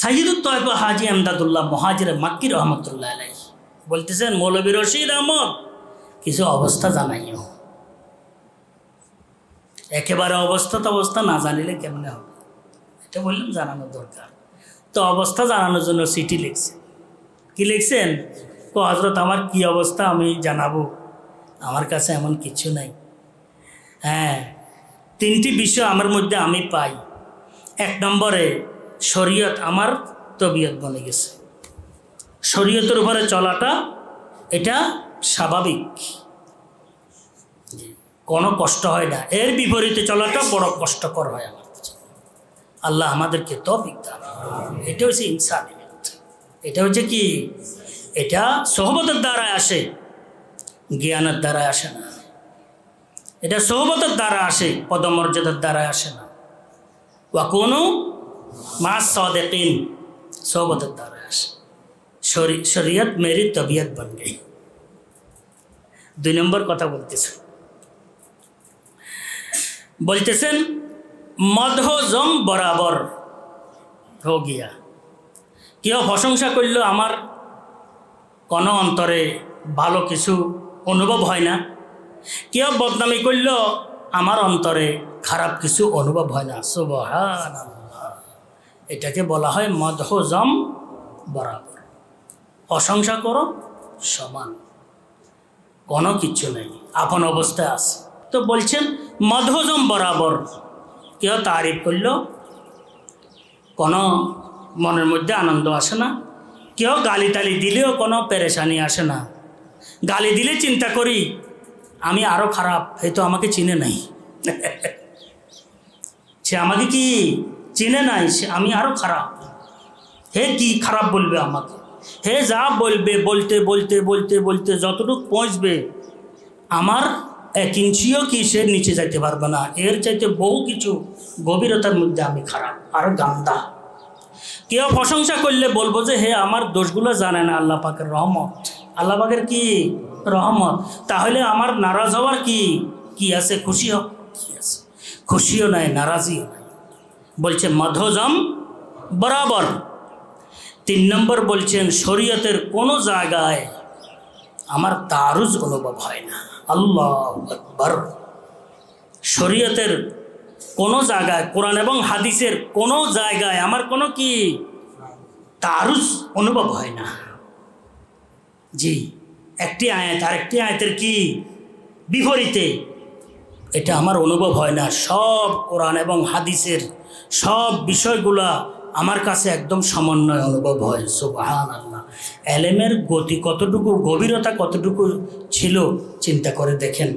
সাইদুল তয়ব হাজি আমদাদুল্লাহ মহাজির মাক্কি রহমতুল্লাহ আলাই বলতেছেন, মৌলবী রশিদ আহমদ, কিছু অবস্থা জানাইও। একেবারে অবস্থা তো অবস্থা না জানিলে কেমনে হবে? এটা বললাম জানানো দরকার। তো অবস্থা জানানোর জন্য চিঠি লিখছে। কি লিখছেন? তো হজরত আমার কি অবস্থা আমি জানাব। আমার কাছে এমন কিছু নাই। হ্যাঁ তিনটি বিষয় আমার মধ্যে আমি পাই। এক নম্বরে শরীয়ত আমার তবিয়ত বনে গেছে। শরীয়তের উপরে চলাটা এটা স্বাভাবিক। কোনো কষ্ট হয় না। এর বিপরীতে চলাটা বড় কষ্টকর হয় আমার আল্লাহ আমাদেরকে তবিক দান এটা হচ্ছে ইনসানিয়ত এটা হচ্ছে কি? এটা সহবতের দ্বারায় আসে, জ্ঞানের দ্বারায় আসে না। এটা সহবতের দ্বারা আসে, পদমর্যাদার দ্বারায় আসে না। বা কোনো মাস সদেকিন সহবতের দ্বারা আসে শরীয়ত মেরি তবিয়ত বন গই। দুই নম্বর কথা বলতেছে। বলতেছেন মধজম বরাবর হো গিয়া। কেউ প্রশংসা করল আমার কোনো অন্তরে ভালো কিছু অনুভব হয় না। কেউ বদনামি করল আমার অন্তরে খারাপ কিছু অনুভব হয় না। সুবহান এটাকে বলা হয় মধজম বরাবর। প্রশংসা করো, সমান। কোনো কিচ্ছু নেই, আপন অবস্থায় আছে। তো বলছেন মধজম বরাবর কেউ তারিফ করল? কোনো মনের মধ্যে আনন্দ আসে না? কেউ গালি টালি দিলেও কোনো পেরেশানি আসে না? গালি দিলে চিন্তা করি, আমি আরও খারাপ, হয়তো আমাকে চিনে নাই। সে আমাকে কি চিনে নাই সে, আমি আরও খারাপ। হে কি খারাপ বলবে আমাকে? হে যা বলবে, বলতে বলতে বলতে বলতে যতটুকু পৌঁছবে, আমার এক ইঞ্চিও কি সে নিচে যাইতে পারবে না? এর চাইতে বহু কিছু গভীরতার মধ্যে আমি খারাপ আরও গান্দা। কেউ প্রশংসা করলে বলব যে, হে, আমার দোষগুলো জানে না আল্লাহ পাকের রহমত। আল্লাহ পাকের কি রহমত? তাহলে আমার নারাজ হওয়ার কি? কি আছে? খুশি হোক কি আছে? খুশিও নাই, নারাজিও নাই। বলছে মধজম বরাবর। তিন নম্বর বলছেন, শরীয়তের কোনো জায়গায় আমার তারুজ অনুভব হয় না। আল্লাহ আকবর। শরীয়তের কোনো জায়গায়, কোরআন এবং হাদিসের কোনো জায়গায় আমার কোনো কি তারুজ অনুভব হয় না। জি, একটি আয়াত, আরেকটি আয়াতের কি বিপরীতে এটা আমার অনুভব হয় না। সব কোরআন এবং হাদিসের সব বিষয়গুলা আমার কাছে একদম সমন্বয় অনুভব হয়। সুবাহান আল্লাহ এলেমের গতি কতটুকু, গভীরতা কতটুকু ছিল, চিন্তা করে দেখেন।